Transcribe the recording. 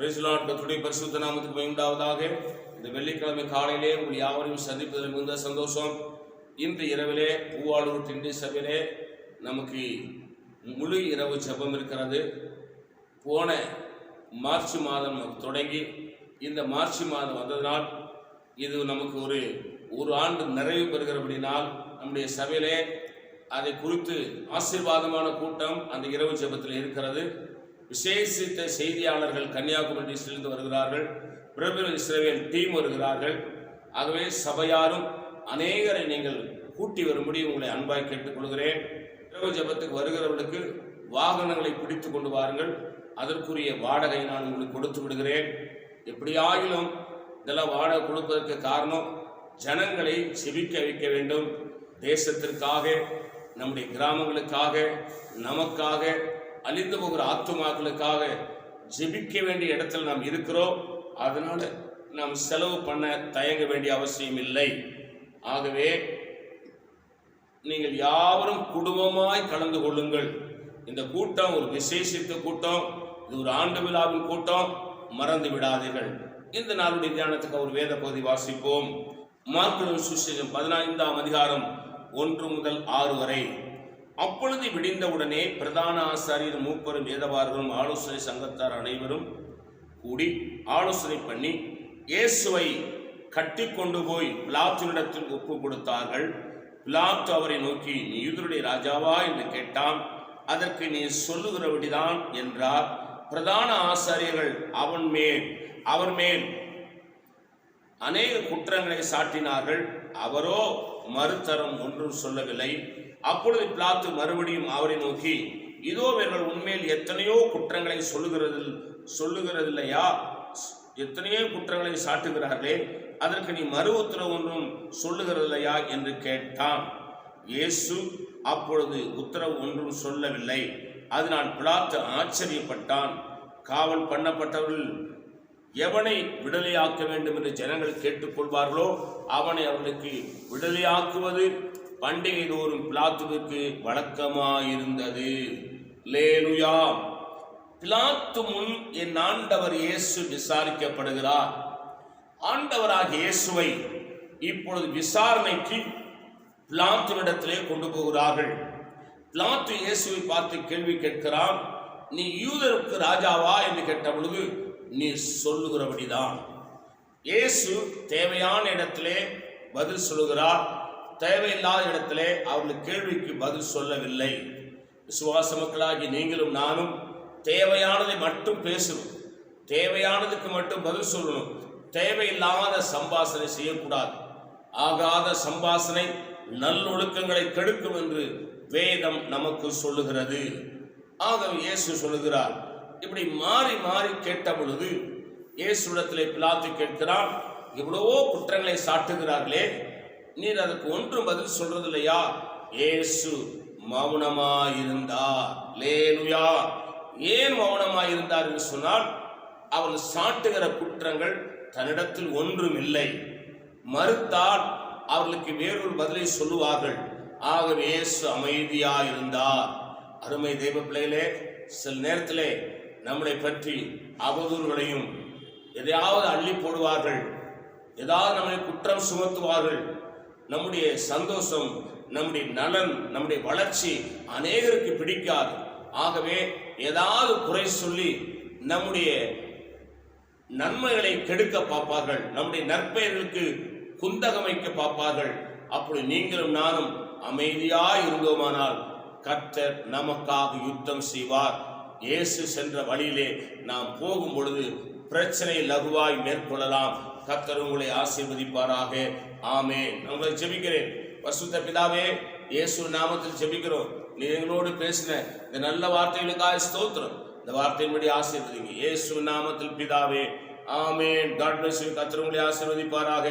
பிரிசுலாட் கத்துடைய பரிசுத்த நாமத்துக்கு உண்டாவதாக இந்த வெள்ளிக்கிழமை காலையிலே உங்கள் யாவரையும் சந்திப்பதில் மிகுந்த சந்தோஷம். இன்று இரவிலே பூவாளூர் திண்டி சபையிலே நமக்கு முழு இரவு செபம் இருக்கிறது. போன மார்ச் மாதம் தொடங்கி இந்த மார்ச் மாதம் வந்ததினால் இது நமக்கு ஒரு ஒரு ஆண்டு நிறைவு பெறுகிறபடினால் நம்முடைய சபையிலே அதை குறித்து ஆசீர்வாதமான கூட்டம் அந்த இரவு செபத்தில் இருக்கிறது. விசேஷித்த செய்தியாளர்கள் கன்னியாகுமரி டிஸ்ட்ரிலிருந்து வருகிறார்கள். பிரபல இஸ்ரேல் டீம் வருகிறார்கள். ஆகவே சபையாரும் அநேகரை நீங்கள் கூட்டி வரும்படி உங்களை அன்பாய் கேட்டுக்கொள்கிறேன் இரவு ஜபத்துக்கு வருகிறவர்களுக்கு வாகனங்களை பிடித்து கொண்டு வாருங்கள். அதற்குரிய வாடகை நான் உங்களுக்கு கொடுத்து விடுகிறேன். எப்படியாயிலும் இதெல்லாம் வாடகை கொடுப்பதற்கு காரணம் ஜனங்களை செபிக்க வைக்க வேண்டும். தேசத்திற்காக நம்முடைய கிராமங்களுக்காக நமக்காக அழிந்து போகிற ஆத்துமாக்களுக்காக ஜெபிக்க வேண்டிய இடத்துல நாம் இருக்கிறோம். அதனால நாம் செலவு பண்ண தயங்க வேண்டிய அவசியம் இல்லை. ஆகவே நீங்கள் யாவரும் குடும்பமாய் கலந்து கொள்ளுங்கள். இந்த கூட்டம் ஒரு விசேஷித்த கூட்டம். இது ஒரு ஆண்டு விழாவின் கூட்டம். மறந்து விடாதீர்கள். இந்த நாளுடைய தியானத்துக்கு ஒரு வேத பகுதி வாசிப்போம். மார்க்கு சுசேஷம் பதினைந்தாம் அதிகாரம் ஒன்று முதல் ஆறு வரை. அப்பொழுது விடிந்தவுடனே பிரதான ஆசாரியர் மூப்பரும் வேதவார்களும் ஆலோசனை சங்கத்தார் அனைவரும் கூடி ஆலோசனை பண்ணி இயேசுவை கட்டி கொண்டு போய் பிலாத்துனிடத்தில் ஒப்பு கொடுத்தார்கள். பிலாத்து அவரை நோக்கி நீ யூதருடைய ராஜாவா? என்று கேட்டான். அதற்கு நீ சொல்லுகிறபடிதான் என்றார். பிரதான ஆசாரியர்கள் அவன் மேல் அவர் மேல். அநேக குற்றங்களை சாட்டினார்கள். அவரோ மறுதரம் ஒன்றும் சொல்லவில்லை. அப்பொழுது பிளாத்து மறுபடியும் அவரை நோக்கி இதோ இவர்கள் உண்மையில் எத்தனையோ குற்றங்களை சொல்லுகிறது சொல்லுகிறதில்லையா? எத்தனையோ குற்றங்களை சாட்டுகிறார்களே அதற்கு நீ மறு உத்தரவு ஒன்றும் சொல்லுகிறதில்லையா? என்று கேட்டான். இயேசு அப்பொழுது உத்தரவு ஒன்றும் சொல்லவில்லை. அதனால் பிளாத்து ஆச்சரியப்பட்டான். காவல் பண்ணப்பட்டவர்கள் எவனை விடுதலையாக்க வேண்டும் என்று ஜனங்கள் கேட்டுக்கொள்வார்களோ அவனை அவர்களுக்கு விடுதலையாக்குவது பண்டிகை தோறும் பிலாத்துவிற்கு வழக்கமாயிருந்தது லேலுயா. பிலாத்து முன் என் ஆண்டவர் இயேசு விசாரிக்கப்படுகிறார். ஆண்டவராக இயேசுவை இப்பொழுது விசாரணைக்கு பிலாத்துவிடத்திலே கொண்டு போகிறார்கள். பிலாத்து இயேசுவை பார்த்து கேள்வி கேட்கிறான் நீ யூதருக்கு ராஜாவா? என்று கேட்ட பொழுது நீ சொல்லுகிறபடிதான். இயேசு தேவையான இடத்திலே பதில் சொல்லுகிறார். தேவையில்லாத இடத்திலே அவர்கள் கேள்விக்கு பதில் சொல்லவில்லை. விசுவாச மக்களாகி நீங்களும் நானும் தேவையானதை மட்டும் பேசணும். தேவையானதுக்கு மட்டும் பதில் சொல்லணும். தேவையில்லாத சம்பாசனை செய்யக்கூடாது. ஆகாத சம்பாசனை நல்லொழுக்கங்களை கெடுக்கும் என்று வேதம் நமக்கு சொல்லுகிறது. ஆகவே இயேசு சொல்லுகிறார் இப்படி மாறி மாறி கேட்ட பொழுது இயேசுடத்திலே பிளாத்து கேட்கிறான் இவ்வளவோ குற்றங்களை சாட்டுகிறார்களே நீர் அதற்கு ஒன்றும் பதில் சொல்றது இல்லையா ஏசு மௌனமா இருந்தார் லேலுயா ஏன் மௌனமாயிருந்தார் என்று சொன்னால் அவன் சாட்டுகிற குற்றங்கள் தன்னிடத்தில் ஒன்றும் இல்லை. மறுத்தால் அவர்களுக்கு வேறொரு பதிலை சொல்லுவார்கள். ஆகவே இயேசு அமைதியாயிருந்தார். அருமை தெய்வ பிள்ளைகளே சில நேரத்திலே நம்மளை பற்றி அவதூறுகளையும் எதையாவது அள்ளி போடுவார்கள். ஏதாவது நம்மளை குற்றம் சுமத்துவார்கள். நம்முடைய சந்தோஷம் நம்முடைய நலன் நம்முடைய வளர்ச்சி அநேகருக்கு பிடிக்காது. ஆகவே ஏதாவது குறை சொல்லி நம்முடைய நன்மைகளை கெடுக்க பார்ப்பார்கள். நம்முடைய நற்பெயர்களுக்கு குந்தகமைக்க பார்ப்பார்கள். அப்படி நீங்களும் நானும் அமைதியாய் இருந்தோமானால் கர்த்தர் நமக்காக யுத்தம் செய்வார். இயேசு சென்ற வழியிலே நாம் போகும் பொழுது பிரச்சனை லகுவாய் மேற்கொள்ளலாம். கத்தர் உங்களை ஆசீர்வதிப்பாராக. ஆமே நான் உங்களை ஜெபிக்கிறேன். பசுத்த பிதாவே இயேசு நாமத்தில் ஜெபிக்கிறோம். நீ எங்களோடு பேசின இந்த நல்ல வார்த்தைகளுக்காக ஸ்தோத்திரம். இந்த வார்த்தையின்படி ஆசீர்வதிங்க. இயேசு நாமத்தில் பிதாவே ஆமேன். காட் பிளஸ் யூ உங்களை ஆசீர்வதிப்பாராக.